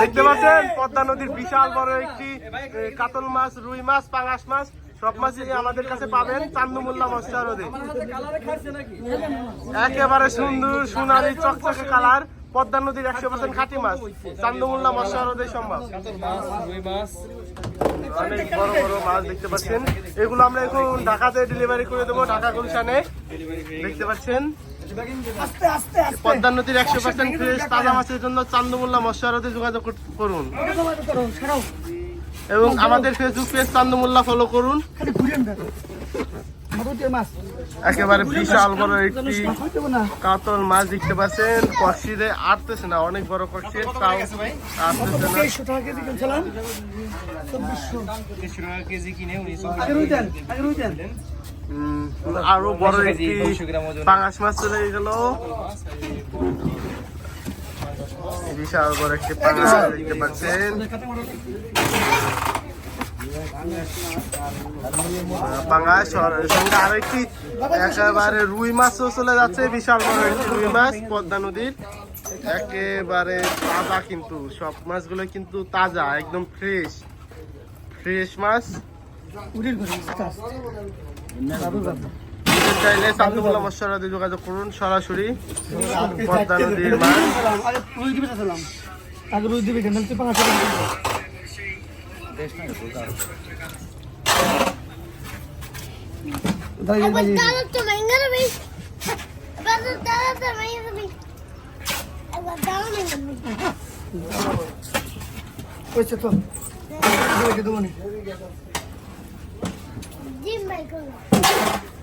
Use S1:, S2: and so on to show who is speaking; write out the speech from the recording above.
S1: দেখতে পাচ্ছেন? পদ্মা নদীর বিশাল বড় একটি কাতল মাছ রুই মাছ পাঙাশ মাছ সব মাছই আমাদের কাছে পাবেন চান্দমুল্লা মৎস্যারদে একেবারে সুন্দর সোনালি চকচকে কালার পদ্মা নদীর একশো পার্সেন্ট খাঁটি মাছ। চান্দমুল্লা মৎস্যারদে সম্ভব। অনেক বড় বড় মাছ দেখতে পাচ্ছেন। এগুলো আমরা এখন ঢাকাতে ডেলিভারি করে দেবো ঢাকা গুলশানে। দেখতে পাচ্ছেন? পদ্মা নদীর একশো পার্সেন্ট ফ্রেশ তাজা মাছের জন্য চান্দমুল্লা মৎস্যারদে যোগাযোগ করুন। এবং আমাদের ফেসবুক পেজ চান্দমুল্লা ফলো করুন। একেবারে বিশাল বড় একটি কাতল মাছ দেখতে পাচ্ছেন। কষিরে আটতেছে না অনেক বড় কষি তাও আটতেছে না। উম, আরও বড় একটি পাঙাশ মাছ চলে গেল বিশাল বড় একটি পাঙাশ দেখতে পাচ্ছেন। একেবারে রুই মাছও চলে যাচ্ছে, বিশাল বড় একটি রুই মাছ, পদ্মা নদীর। একেবারে তাজা কিন্তু, সব মাছগুলো কিন্তু তাজা, একদম ফ্রেশ ফ্রেশ মাছ। যোগাযোগ করুন সরাসরি
S2: Questo è
S3: tuo. Dove che doni?
S2: Dimmi cosa.